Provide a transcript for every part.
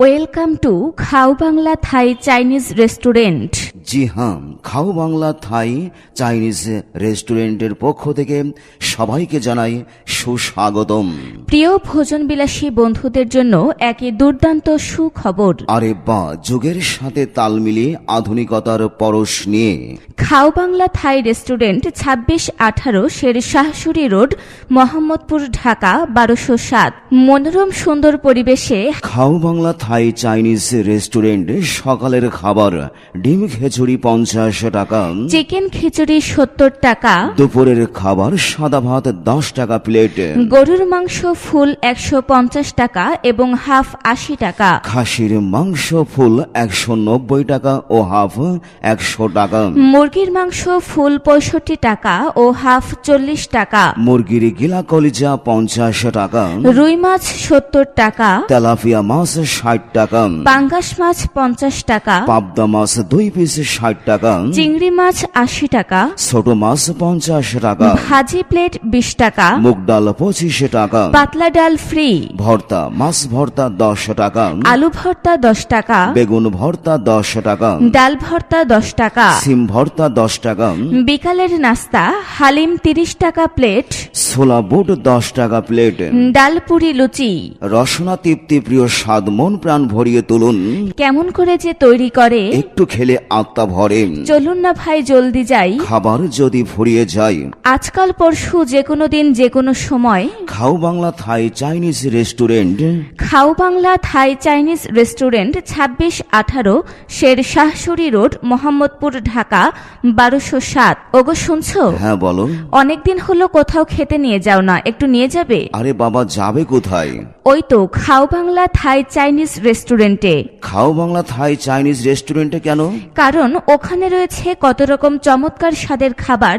Welcome to Khao Bangla Thai Chinese restaurant জি হ্যাঁ Khao Bangla Thai Chinese রেস্টুরেন্টের পক্ষ থেকে সবাইকে জানাই সুস্বাগতম। প্রিয় ভোজনবিলাসী বন্ধুদের জন্য একই দুর্দান্ত সুখবর। আরে বা যুগের সাথে তাল মিলিয়ে আধুনিকতার পরশ নিয়ে। খাও বাংলা থাই রেস্টুরেন্ট ছাব্বিশ আঠারো শের শাহসুরি রোড মোহাম্মদপুর ঢাকা বারোশো সাত। মনোরম সুন্দর পরিবেশে খাও বাংলা থাই চাইনিজ রেস্টুরেন্ট সকালের খাবার ডিম খিচুড়ি পঞ্চাশ টাকা চিকেন খিচুড়ি সত্তর টাকা দুপুরের খাবার সাদা ভাত দশ টাকা প্লেট গরুর মাংস ফুল একশো পঞ্চাশ টাকা এবং হাফ আশি টাকা। খাসির মাংস ফুল একশো নব্বই টাকা ও হাফ একশো টাকা। মুরগির মাংস ফুল পঁয়ষট্টি টাকা ও হাফ চল্লিশ টাকা। মুরগির গিলা কলিজা পঞ্চাশ টাকা। রুই মাছ সত্তর টাকা। তেলাপিয়া মাছ ষাট টাকা। পাঙ্গাস মাছ পঞ্চাশ টাকা। পাবদা মাছ দুই পিস ষাট টাকা। চিংড়ি মাছ আশি টাকা। ছোট মাছ পঞ্চাশ টাকা। ভাজি প্লেট বিশ টাকা। মুগ ডাল পঁচিশ টাকা। পাতলা ডাল ফ্রি। ভর্তা মাছ ভর্তা দশ টাকা। আলু ভর্তা দশ টাকা। বেগুন ভর্তা দশ টাকা। ডাল ভর্তা দশ টাকা। সিম ভর্তা দশ টাকা। বিকালের নাস্তা হালিম তিরিশ টাকা প্লেট। ছোলা বুট দশ টাকা প্লেট। ডাল পুরি লুচি। রসনা তৃপ্তি প্রিয় স্বাদ মন প্রাণ ভরিয়ে তুলুন। কেমন করে যে তৈরি করে। একটু খেলে আত্মা ভরে চলুন না ভাই জলদি যাই। খাবার যদি ফুরিয়ে যায় আজকাল পরশু যে কোনো দিন যে কোনো সময়। খাও বাংলা থাই চাইনিজ রেস্টুরেন্ট। খাও বাংলা থাই চাইনিজ রেস্টুরেন্ট ছাব্বিশ আঠারো শের শাহসুরি রোড মোহাম্মদপুর ঢাকা বারোশো সাত। ওগো শুনছো? হ্যাঁ বলো। অনেকদিন হলো কোথাও খেতে নিয়ে যাও না একটু নিয়ে যাবে? আরে বাবা যাবে কোথায়? ওই তো খাও বাংলা থাই চাইনিজ রেস্টুরেন্টে। খাও বাংলা থাই চাইনিজ রেস্টুরেন্টে কেন? কারণ ওখানে রয়েছে কত রকম চমৎকার স্বাদের খাবার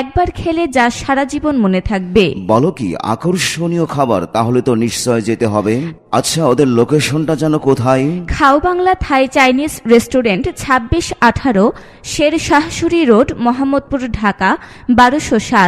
একবার খেলে যা সারা জীবন মনে থাকবে। বলো কি আকর্ষণীয় খাবার তাহলে তো নিশ্চয় যেতে হবে। আচ্ছা ওদের লোকেশনটা যেন কোথায়? খাও বাংলা থাই চাইনিজ রেস্টুরেন্ট ছাব্বিশ আঠারো শের শাহসুরি রোড মোহাম্মদপুর ঢাকা বারোশো সাত।